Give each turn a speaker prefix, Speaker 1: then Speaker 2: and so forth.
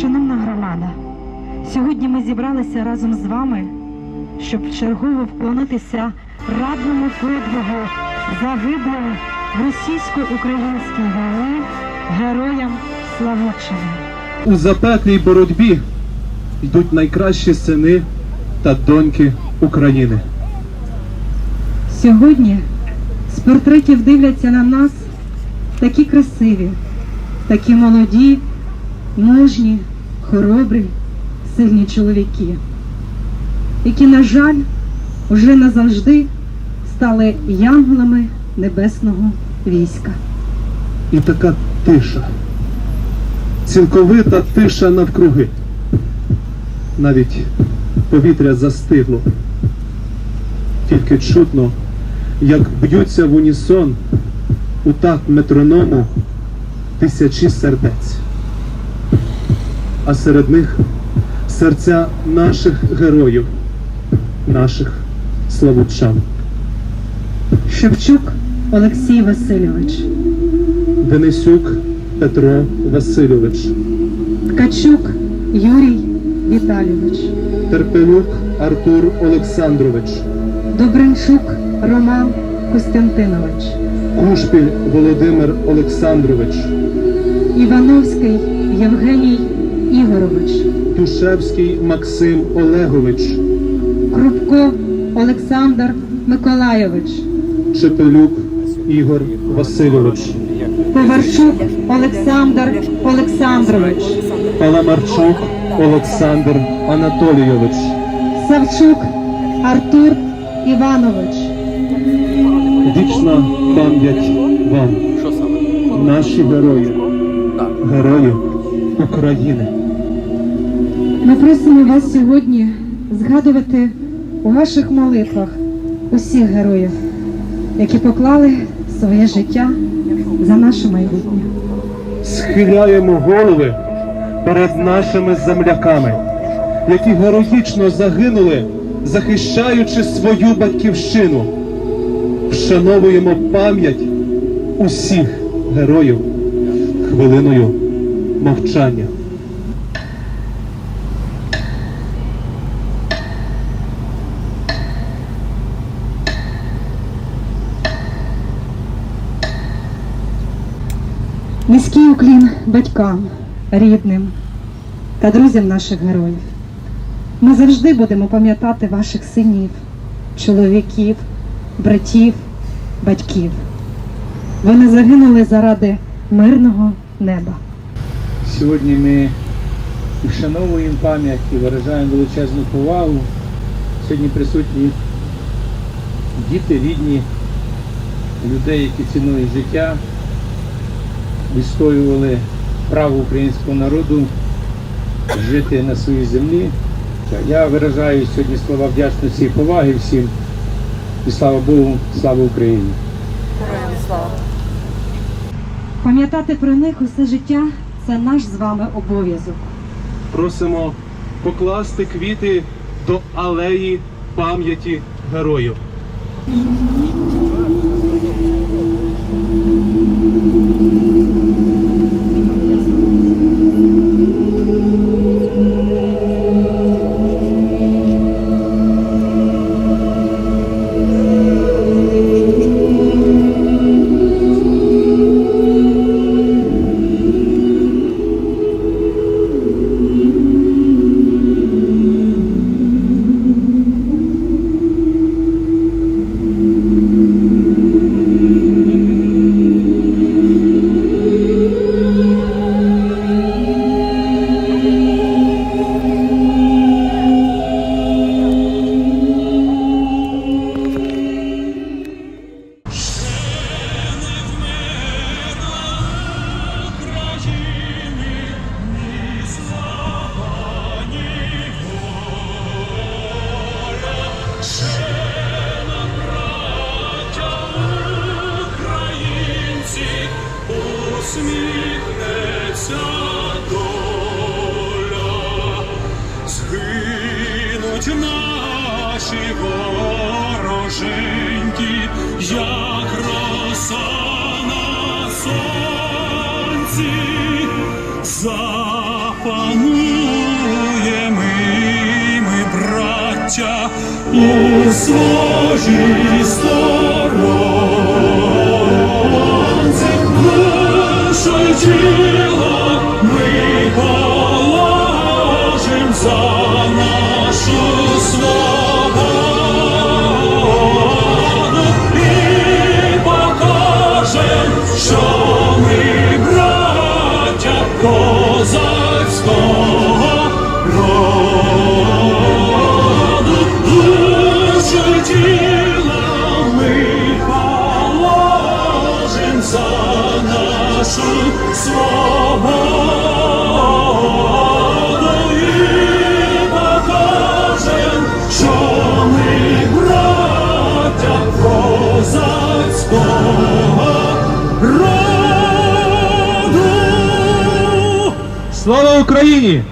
Speaker 1: Шановна громада, сьогодні ми зібралися разом з вами, щоб чергово вклонитися радному подвигу загиблим в російсько-українській війні героям Славутчини.
Speaker 2: У запеклій боротьбі йдуть найкращі сини та доньки України.
Speaker 1: Сьогодні з портретів дивляться на нас такі красиві, такі молоді, мужні, хоробрі, сильні чоловіки, які, на жаль, уже назавжди стали янголами небесного війська.
Speaker 2: І така тиша. Цілковита тиша навкруги. Навіть повітря застигло. Тільки чутно, як б'ються в унісон у такт метроному тисячі сердець. А серед них серця наших героїв, наших славутчан.
Speaker 1: Шевчук Олексій Васильович,
Speaker 2: Денисюк Петро Васильович,
Speaker 1: Ткачук Юрій Віталійович,
Speaker 2: Терпелюк Артур Олександрович,
Speaker 1: Добринчук Роман Костянтинович,
Speaker 2: Кушпіль Володимир Олександрович,
Speaker 1: Івановський Євгеній Ігорович,
Speaker 2: Тушевський Максим Олегович,
Speaker 1: Крупко Олександр Миколайович,
Speaker 2: Чепелюк Ігор Васильович,
Speaker 1: Поварчук Олександр Олександрович,
Speaker 2: Паламарчук Олександр Анатолійович,
Speaker 1: Савчук Артур Іванович,
Speaker 2: вічна пам'ять вам, наші герої, герої України.
Speaker 1: Ми просимо вас сьогодні згадувати у ваших молитвах усіх героїв, які поклали своє життя за наше майбутнє.
Speaker 2: схиляємо голови перед нашими земляками, які героїчно загинули, захищаючи свою батьківщину. Вшановуємо пам'ять усіх героїв хвилиною мовчання.
Speaker 1: Низький уклін батькам, рідним та друзям наших героїв. Ми завжди будемо пам'ятати ваших синів, чоловіків, братів, батьків. Вони загинули заради мирного неба.
Speaker 3: Сьогодні ми вшановуємо пам'ять і виражаємо величезну повагу. Сьогодні присутні діти, рідні, людей, які ціною життя відстоювали право українського народу жити на своїй землі. Я виражаю сьогодні слова вдячності і поваги всім. І слава Богу, слава Україні!
Speaker 1: Пам'ятати про них усе життя це наш з вами обов'язок.
Speaker 2: Просимо покласти квіти до алеї пам'яті героїв.
Speaker 4: усміхнеться Йдуть наші вороженьки, як роса на сонці, запануємо ми, браття, у сложі сторонці, Наша наших свободою покажем, що ми браття козацького роду.
Speaker 2: Слава Україні!